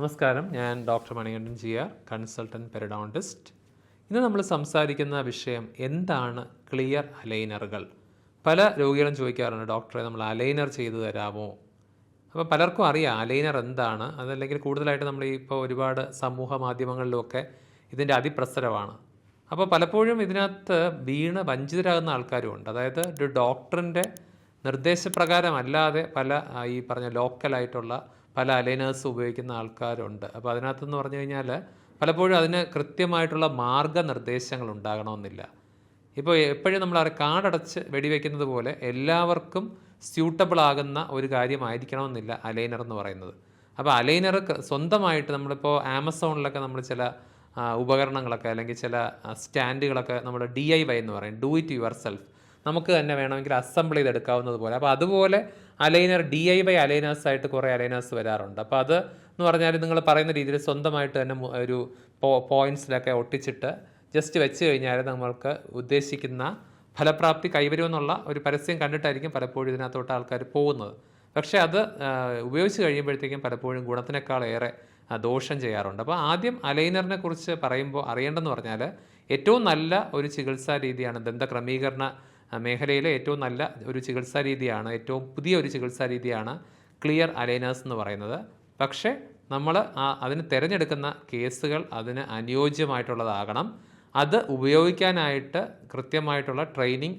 നമസ്കാരം. ഞാൻ doctor Manikandan Jiya R consultant periodontist. ഇന്ന് നമ്മൾ സംസാരിക്കുന്ന വിഷയം എന്താണ് ക്ലിയർ അലൈനറുകൾ? പല രോഗികളും ചോദിക്കാറുണ്ട് ഡോക്ടറെ നമ്മൾ അലൈനർ ചെയ്തു തരാമോ? അപ്പോൾ പലർക്കും അറിയാം അലൈനർ എന്താണ്. അതല്ലെങ്കിൽ കൂടുതലായിട്ട് നമ്മൾ ഇപ്പോൾ ഒരുപാട് സമൂഹ മാധ്യമങ്ങളിലുമൊക്കെ ഇതിന്റെ അതിപ്രസരമാണ്. അപ്പോൾ പലപ്പോഴും ഇതിനകത്ത് വീണ് വഞ്ചിതരാകുന്ന ആൾക്കാരുമുണ്ട് അതായത് ഒരു ഡോക്ടറിന്റെ നിർദ്ദേശപ്രകാരമല്ലാതെ പല ഈ പറഞ്ഞ ലോക്കലായിട്ടുള്ള പല അലൈനേഴ്സ് ഉപയോഗിക്കുന്ന ആൾക്കാരുണ്ട്. അപ്പോൾ അതിനകത്തെന്ന് പറഞ്ഞു കഴിഞ്ഞാൽ പലപ്പോഴും അതിന് കൃത്യമായിട്ടുള്ള മാർഗനിർദ്ദേശങ്ങൾ ഉണ്ടാകണമെന്നില്ല. ഇപ്പോൾ എപ്പോഴും നമ്മൾ അവരെ കാടടച്ച് വെടിവെക്കുന്നത് പോലെ എല്ലാവർക്കും സ്യൂട്ടബിൾ ആകുന്ന ഒരു കാര്യമായിരിക്കണമെന്നില്ല അലൈനർ എന്ന് പറയുന്നത്. അപ്പോൾ അലൈനർ സ്വന്തമായിട്ട് നമ്മളിപ്പോൾ ആമസോണിലൊക്കെ നമ്മൾ ചില ഉപകരണങ്ങളൊക്കെ അല്ലെങ്കിൽ ചില സ്റ്റാൻഡുകളൊക്കെ നമ്മൾ ഡി ഐ വൈ എന്ന് പറയും. Do it yourself. നമുക്ക് തന്നെ വേണമെങ്കിൽ അസംബിൾ ചെയ്തെടുക്കാവുന്നത് പോലെ. അപ്പോൾ അതുപോലെ aligner D I Y aligners ആയിട്ട് കുറേ അലൈനേഴ്സ് വരാറുണ്ട്. അപ്പോൾ അത് എന്ന് പറഞ്ഞാൽ നിങ്ങൾ പറയുന്ന രീതിയിൽ സ്വന്തമായിട്ട് തന്നെ ഒരു പോയിന്റ്സിലൊക്കെ ഒട്ടിച്ചിട്ട് ജസ്റ്റ് വെച്ച് കഴിഞ്ഞാൽ നമ്മൾക്ക് ഉദ്ദേശിക്കുന്ന ഫലപ്രാപ്തി കൈവരുമെന്നുള്ള ഒരു പരസ്യം കണ്ടിട്ടായിരിക്കും പലപ്പോഴും ഇതിനകത്തോട്ട് ആൾക്കാർ പോകുന്നത്. പക്ഷേ അത് ഉപയോഗിച്ച് കഴിയുമ്പോഴത്തേക്കും പലപ്പോഴും ഗുണത്തിനേക്കാൾ ഏറെ ദോഷം ചെയ്യാറുണ്ട്. അപ്പോൾ ആദ്യം അലൈനറിനെ കുറിച്ച് പറയുമ്പോൾ അറിയേണ്ടതെന്ന് പറഞ്ഞാൽ ഏറ്റവും നല്ല ഒരു ചികിത്സാ രീതിയാണ് ദന്തക്രമീകരണ മേഖലയിലെ ഏറ്റവും നല്ല ഒരു ചികിത്സാ രീതിയാണ് ഏറ്റവും പുതിയ ഒരു ചികിത്സാ രീതിയാണ് ക്ലിയർ അലൈനേഴ്സ് എന്ന് പറയുന്നത്. പക്ഷേ നമ്മൾ ആ അതിന് തിരഞ്ഞെടുക്കുന്ന കേസുകൾ അതിന് അനുയോജ്യമായിട്ടുള്ളതാകണം. അത് ഉപയോഗിക്കാനായിട്ട് കൃത്യമായിട്ടുള്ള ട്രെയിനിങ്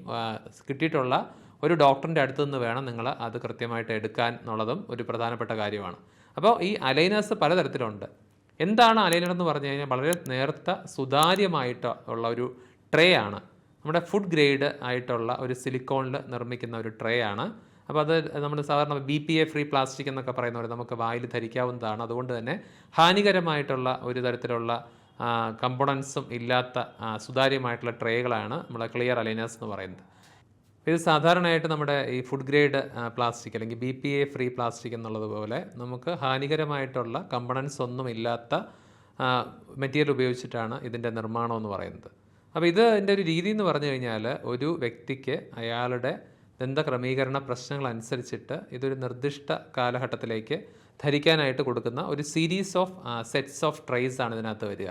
കിട്ടിയിട്ടുള്ള ഒരു ഡോക്ടറിന്റെ അടുത്തു നിന്ന് വേണം നിങ്ങൾ അത് കൃത്യമായിട്ട് എടുക്കാൻ എന്നുള്ളതും ഒരു പ്രധാനപ്പെട്ട കാര്യമാണ്. അപ്പോൾ ഈ അലൈനേഴ്സ് പലതരത്തിലുണ്ട്. എന്താണ് അലൈനർ എന്ന് പറഞ്ഞു കഴിഞ്ഞാൽ വളരെ നേർത്ത സുതാര്യമായിട്ട് ഉള്ള ഒരു ട്രേ ആണ് നമ്മുടെ ഫുഡ് ഗ്രേഡ് ആയിട്ടുള്ള ഒരു സിലിക്കോണിൽ നിർമ്മിക്കുന്ന ഒരു ട്രേ ആണ്. അപ്പോൾ അത് നമ്മൾ സാധാരണ B P A free plastic എന്നൊക്കെ പറയുന്ന പോലെ നമുക്ക് വായിൽ ധരിക്കാവുന്നതാണ്. അതുകൊണ്ട് തന്നെ ഹാനികരമായിട്ടുള്ള ഒരു തരത്തിലുള്ള കമ്പോണൻസും ഇല്ലാത്ത സുതാര്യമായിട്ടുള്ള ട്രേകളാണ് നമ്മളെ ക്ലിയർ അലൈനേഴ്സ് എന്ന് പറയുന്നത്. ഇത് സാധാരണയായിട്ട് നമ്മുടെ ഈ ഫുഡ് ഗ്രേഡ് പ്ലാസ്റ്റിക് അല്ലെങ്കിൽ B P A free plastic എന്നുള്ളതുപോലെ നമുക്ക് ഹാനികരമായിട്ടുള്ള കമ്പണൻസ് ഒന്നും ഇല്ലാത്ത മെറ്റീരിയൽ ഉപയോഗിച്ചിട്ടാണ് ഇതിന്റെ നിർമ്മാണം എന്ന് പറയുന്നത്. അപ്പോൾ ഇത് എന്റെ ഒരു രീതി എന്ന് പറഞ്ഞു കഴിഞ്ഞാൽ ഒരു വ്യക്തിക്ക് അയാളുടെ ദന്തക്രമീകരണ പ്രശ്നങ്ങൾ അനുസരിച്ചിട്ട് ഇതൊരു നിർദ്ദിഷ്ട കാലഘട്ടത്തിലേക്ക് ധരിക്കാനായിട്ട് കൊടുക്കുന്ന ഒരു series of sets of trays ആണ് ഇതിനകത്ത് വരിക.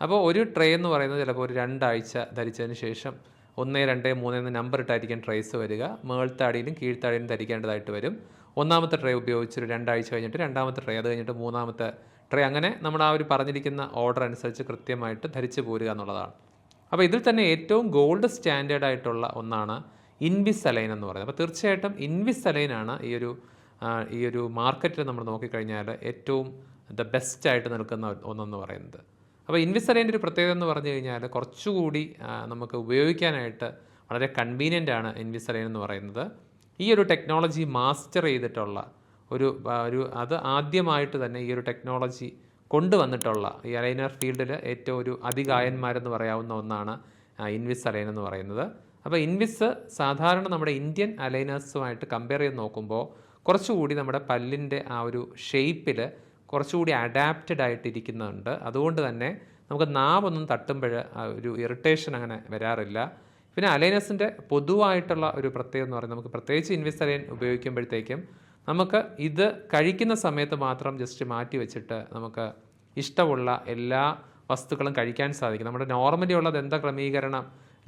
അപ്പോൾ ഒരു ട്രേ എന്ന് പറയുന്നത് ചിലപ്പോൾ ഒരു രണ്ടാഴ്ച ധരിച്ചതിന് ശേഷം ഒന്ന് രണ്ട് മൂന്ന് എന്ന നമ്പർ ഇട്ടായിരിക്കും ട്രേസ് വരിക. മേൾത്താടിയിലും കീഴ്ത്താടിയിലും ധരിക്കേണ്ടതായിട്ട് വരും. ഒന്നാമത്തെ ട്രേ ഉപയോഗിച്ച് ഒരു രണ്ടാഴ്ച കഴിഞ്ഞിട്ട് രണ്ടാമത്തെ ട്രേ അത് കഴിഞ്ഞിട്ട് മൂന്നാമത്തെ ട്രേ അങ്ങനെ നമ്മൾ ആ ഒരു പറഞ്ഞിരിക്കുന്ന ഓർഡർ അനുസരിച്ച് കൃത്യമായിട്ട് ധരിച്ചു പോരുക എന്നുള്ളതാണ്. അപ്പോൾ ഇതിൽ തന്നെ ഏറ്റവും ഗോൾഡ് സ്റ്റാൻഡേർഡ് ആയിട്ടുള്ള ഒന്നാണ് ഇൻവിസലൈൻ എന്ന് പറയുന്നത്. അപ്പോൾ തീർച്ചയായിട്ടും ഇൻവിസലൈനാണ് ഈ ഒരു ഈ ഒരു മാർക്കറ്റിൽ നമ്മൾ നോക്കിക്കഴിഞ്ഞാൽ ഏറ്റവും ദ ബെസ്റ്റ് ആയിട്ട് നിൽക്കുന്ന ഒന്നെന്ന് പറയുന്നത്. അപ്പോൾ ഇൻവിസലൈന്റെ ഒരു പ്രത്യേകത എന്ന് പറഞ്ഞു കഴിഞ്ഞാൽ കുറച്ചുകൂടി നമുക്ക് ഉപയോഗിക്കാനായിട്ട് വളരെ കൺവീനിയന്റ് ആണ് ഇൻവിസലൈൻ എന്ന് പറയുന്നത്. ഈ ഒരു ടെക്നോളജി മാസ്റ്റർ ചെയ്തിട്ടുള്ള ഒരു ഒരു അത് ആദ്യമായിട്ട് തന്നെ ഈ ഒരു ടെക്നോളജി കൊണ്ടുവന്നിട്ടുള്ള ഈ അലൈനർ ഫീൽഡിൽ ഏറ്റവും ഒരു അതികായന്മാരെന്ന് പറയാവുന്ന ഒന്നാണ് ഇൻവിസ് അലൈൻ എന്ന് പറയുന്നത്. അപ്പോൾ ഇൻവിസ് സാധാരണ നമ്മുടെ ഇന്ത്യൻ അലൈനേഴ്സുമായിട്ട് കമ്പയർ ചെയ്ത് നോക്കുമ്പോൾ കുറച്ചുകൂടി നമ്മുടെ പല്ലിന്റെ ആ ഒരു ഷേപ്പിൽ കുറച്ചുകൂടി അഡാപ്റ്റഡ് ആയിട്ടിരിക്കുന്നുണ്ട്. അതുകൊണ്ട് തന്നെ നമുക്ക് നാവൊന്നും തട്ടുമ്പോൾ ഒരു ഇറിറ്റേഷൻ അങ്ങനെ വരാറില്ല. പിന്നെ അലൈനസിന്റെ പൊതുവായിട്ടുള്ള ഒരു പ്രത്യേകത എന്ന് പറയുന്നത് നമുക്ക് പ്രത്യേകിച്ച് ഇൻവിസ് അലൈൻ ഉപയോഗിക്കുമ്പോഴത്തേക്കും നമുക്ക് ഇത് കഴിക്കുന്ന സമയത്ത് മാത്രം ജസ്റ്റ് മാറ്റി വെച്ചിട്ട് നമുക്ക് ഇഷ്ടമുള്ള എല്ലാ വസ്തുക്കളും കഴിക്കാൻ സാധിക്കും. നമ്മുടെ നോർമലി ഉള്ള ദന്ത ക്രമീകരണ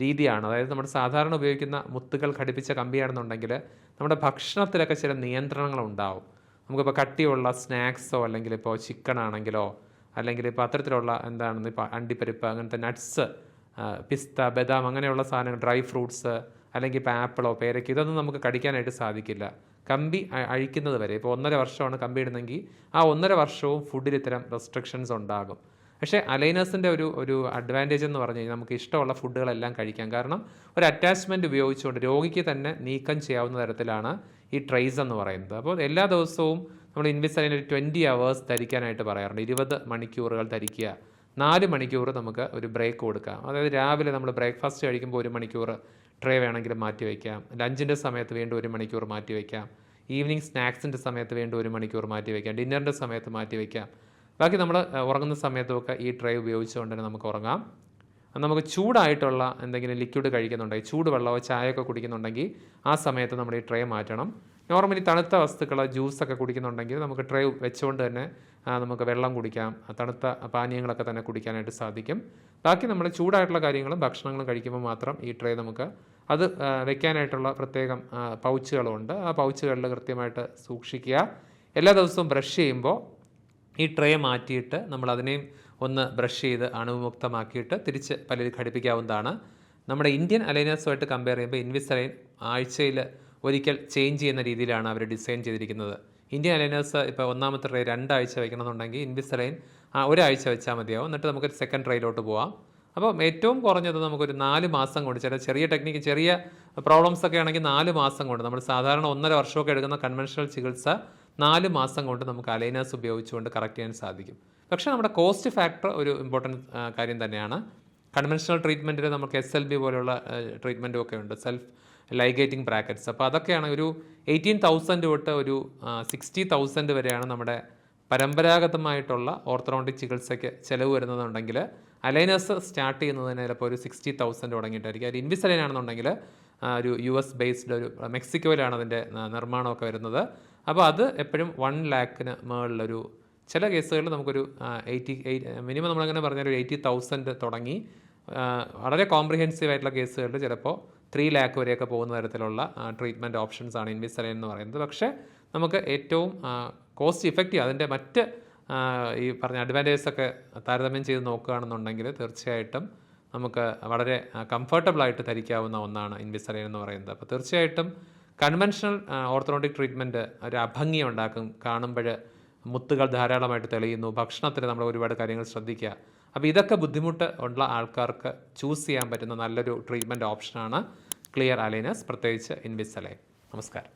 രീതിയാണ്? അതായത് നമ്മുടെ സാധാരണ ഉപയോഗിക്കുന്ന മുത്തുകൾ ഘടിപ്പിച്ച കമ്പിയാണെന്നുണ്ടെങ്കിൽ നമ്മുടെ ഭക്ഷണത്തിലൊക്കെ ചില നിയന്ത്രണങ്ങൾ ഉണ്ടാവും. നമുക്കിപ്പോൾ കട്ടിയുള്ള സ്നാക്സോ അല്ലെങ്കിൽ ഇപ്പോൾ ചിക്കൻ ആണെങ്കിലോ അല്ലെങ്കിൽ ഇപ്പോൾ അത്തരത്തിലുള്ള എന്താണെന്ന് ഇപ്പോൾ അണ്ടിപ്പരിപ്പ് അങ്ങനത്തെ നട്ട്സ് പിസ്ത ബദാം അങ്ങനെയുള്ള സാധനങ്ങൾ ഡ്രൈ ഫ്രൂട്ട്സ് അല്ലെങ്കിൽ ഇപ്പോൾ ആപ്പിളോ പേരയ്ക്ക് ഇതൊന്നും നമുക്ക് കടിക്കാനായിട്ട് സാധിക്കില്ല. കമ്പി അഴിക്കുന്നത് വരെ. ഇപ്പോൾ ഒന്നര വർഷമാണ് കമ്പി ഇടുന്നെങ്കിൽ ആ ഒന്നര വർഷവും ഫുഡിൽ ഇത്തരം റെസ്ട്രിക്ഷൻസ് ഉണ്ടാകും. പക്ഷേ അലൈനേഴ്സിന്റെ ഒരു ഒരു അഡ്വാന്റേജ് എന്ന് പറഞ്ഞു കഴിഞ്ഞാൽ നമുക്ക് ഇഷ്ടമുള്ള ഫുഡുകളെല്ലാം കഴിക്കാം. കാരണം ഒരു അറ്റാച്ച്മെന്റ് ഉപയോഗിച്ചുകൊണ്ട് രോഗിക്ക് തന്നെ നീക്കം ചെയ്യാവുന്ന തരത്തിലാണ് ഈ ട്രേസ് എന്ന് പറയുന്നത്. അപ്പോൾ എല്ലാ ദിവസവും നമ്മൾ ഇൻവിസൈൻ ഒരു ട്വന്റി അവേഴ്സ് ധരിക്കാനായിട്ട് പറയാറുണ്ട്. ഇരുപത് മണിക്കൂറുകൾ ധരിക്കുക. നാല് മണിക്കൂർ നമുക്ക് ഒരു ബ്രേക്ക് കൊടുക്കാം. അതായത് രാവിലെ നമ്മൾ ബ്രേക്ക്ഫാസ്റ്റ് കഴിക്കുമ്പോൾ ഒരു മണിക്കൂർ ട്രേ വേണമെങ്കിൽ മാറ്റി വയ്ക്കാം ലഞ്ചിന്റെ സമയത്ത് വീണ്ടും ഒരു മണിക്കൂർ മാറ്റി വയ്ക്കാം ഈവനിങ് സ്നാക്സിന്റെ സമയത്ത് വീണ്ടും ഒരു മണിക്കൂർ മാറ്റി വയ്ക്കാം ഡിന്നറിന്റെ സമയത്ത് മാറ്റി വയ്ക്കാം ബാക്കി നമ്മൾ ഉറങ്ങുന്ന സമയത്തൊക്കെ ഈ ട്രേ ഉപയോഗിച്ചുകൊണ്ട് തന്നെ നമുക്ക് ഉറങ്ങാം. നമുക്ക് ചൂടായിട്ടുള്ള എന്തെങ്കിലും ലിക്വിഡ് കഴിക്കുന്നുണ്ടെങ്കിൽ ചൂട് വെള്ളമോ ചായയൊക്കെ കുടിക്കുന്നുണ്ടെങ്കിൽ ആ സമയത്ത് നമ്മൾ ഈ ട്രേ മാറ്റണം. നോർമലി തണുത്ത വസ്തുക്കൾ ജ്യൂസൊക്കെ കുടിക്കുന്നുണ്ടെങ്കിൽ നമുക്ക് ട്രേ വെച്ചുകൊണ്ട് തന്നെ നമുക്ക് വെള്ളം കുടിക്കാം തണുത്ത പാനീയങ്ങളൊക്കെ തന്നെ കുടിക്കാനായിട്ട് സാധിക്കും. ബാക്കി നമ്മൾ ചൂടായിട്ടുള്ള കാര്യങ്ങളും ഭക്ഷണങ്ങളും കഴിക്കുമ്പോൾ മാത്രം ഈ ട്രേ നമുക്ക് അത് വെക്കാനായിട്ടുള്ള പ്രത്യേകം പൗച്ചുകളുണ്ട്. ആ പൗച്ചുകളിൽ കൃത്യമായിട്ട് സൂക്ഷിക്കുക. എല്ലാ ദിവസവും ബ്രഷ് ചെയ്യുമ്പോൾ ഈ ട്രേ മാറ്റിയിട്ട് നമ്മൾ അതിനെയും ഒന്ന് ബ്രഷ് ചെയ്ത് അണുവിമുക്തമാക്കിയിട്ട് തിരിച്ച് പലരും ഘടിപ്പിക്കാവുന്നതാണ്. നമ്മുടെ ഇന്ത്യൻ അലൈനേഴ്സുമായിട്ട് കമ്പയർ ചെയ്യുമ്പോൾ ഇൻവിസലൈൻ ആഴ്ചയിൽ ഒരിക്കൽ ചേഞ്ച് ചെയ്യുന്ന രീതിയിലാണ് അവർ ഡിസൈൻ ചെയ്തിരിക്കുന്നത്. ഇന്ത്യൻ അലൈനേഴ്സ് ഇപ്പോൾ ഒന്നാമത്തെ ട്രേ രണ്ടാഴ്ച വെക്കണമെന്നുണ്ടെങ്കിൽ ഇൻവിസലൈൻ ആ ഒരാഴ്ച വെച്ചാൽ മതിയാവും. എന്നിട്ട് നമുക്ക് സെക്കൻഡ് ട്രേയിലോട്ട് പോവാം. അപ്പോൾ ഏറ്റവും കുറഞ്ഞത് നമുക്കൊരു നാല് മാസം കൊണ്ട് ചില ചെറിയ ടെക്നിക്ക് ചെറിയ പ്രോബ്ലംസ് ഒക്കെ ആണെങ്കിൽ നാല് മാസം കൊണ്ട് നമ്മൾ സാധാരണ ഒന്നര വർഷമൊക്കെ എടുക്കുന്ന കൺവെൻഷണൽ ചികിത്സ നാല് മാസം കൊണ്ട് നമുക്ക് അലൈനേഴ്സ് ഉപയോഗിച്ചുകൊണ്ട് കറക്റ്റ് ചെയ്യാൻ സാധിക്കും. പക്ഷേ നമ്മുടെ കോസ്റ്റ് ഫാക്ടർ ഒരു ഇമ്പോർട്ടന്റ് കാര്യം തന്നെയാണ്. കൺവെൻഷണൽ ട്രീറ്റ്മെന്റിൽ നമുക്ക് എസ് എൽ ബി പോലെയുള്ള ട്രീറ്റ്മെന്റും ഒക്കെ ഉണ്ട്. Self ligating brackets. അപ്പോൾ അതൊക്കെയാണ് ഒരു എയ്റ്റീൻ തൗസൻഡ് തൊട്ട് ഒരു സിക്സ്റ്റി തൗസൻഡ് വരെയാണ് നമ്മുടെ പരമ്പരാഗതമായിട്ടുള്ള ഓർത്തഡോണ്ടിക് ചികിത്സയ്ക്ക് ചിലവ് വരുന്നതുണ്ടെങ്കിൽ അലൈനസ് സ്റ്റാർട്ട് ചെയ്യുന്നതിന് ചിലപ്പോൾ ഒരു സിക്സ്റ്റി തൗസൻഡ് തുടങ്ങിയിട്ടായിരിക്കും. ഒരു ഇൻവിസലൈൻ ആണെന്നുണ്ടെങ്കിൽ ഒരു യു എസ് ബേസ്ഡ് ഒരു മെക്സിക്കോയിലാണ് അതിന്റെ നിർമ്മാണമൊക്കെ വരുന്നത്. അപ്പോൾ അത് എപ്പോഴും വൺ ലാക്കിന് മുകളിലൊരു ചില കേസുകളിൽ നമുക്കൊരു എയ്റ്റി എയ്റ്റ് മിനിമം നമ്മളങ്ങനെ പറഞ്ഞാൽ ഒരു എയ്റ്റി തൗസൻഡ് തുടങ്ങി വളരെ കോംപ്രിഹെൻസീവ് ആയിട്ടുള്ള കേസുകളിൽ ചിലപ്പോൾ ത്രീ ലാക്ക് വരെയൊക്കെ പോകുന്ന തരത്തിലുള്ള ട്രീറ്റ്മെന്റ് ആണ് ഇൻവിസലൈൻ എന്ന് പറയുന്നത്. പക്ഷേ നമുക്ക് ഏറ്റവും കോസ്റ്റ് ഇഫക്റ്റീവ് അതിന്റെ മറ്റ് ഈ പറഞ്ഞ അഡ്വാന്റേജസ് ഒക്കെ താരതമ്യം ചെയ്ത് നോക്കുകയാണെന്നുണ്ടെങ്കിൽ തീർച്ചയായിട്ടും നമുക്ക് വളരെ കംഫർട്ടബിളായിട്ട് ധരിക്കാവുന്ന ഒന്നാണ് ഇൻവിസലൈൻ എന്ന് പറയുന്നത്. അപ്പോൾ തീർച്ചയായിട്ടും കൺവെൻഷണൽ ഓർത്തഡോണ്ടിക് ട്രീറ്റ്മെന്റ് ഒരു അഭംഗി ഉണ്ടാക്കും കാണുമ്പോൾ മുത്തുകൾ ധാരാളമായിട്ട് തെളിയുന്നു ഭക്ഷണത്തിൽ നമ്മൾ ഒരുപാട് കാര്യങ്ങൾ ശ്രദ്ധിക്കുക അപ്പോൾ ഇതൊക്കെ ബുദ്ധിമുട്ട് ഉള്ള ആൾക്കാർക്ക് ചൂസ് ചെയ്യാൻ പറ്റുന്ന നല്ലൊരു ട്രീറ്റ്മെന്റ് ഓപ്ഷനാണ് ക്ലിയർ അലൈനസ് പ്രത്യേകിച്ച് ഇൻവിസലൈൻ നമസ്കാരം.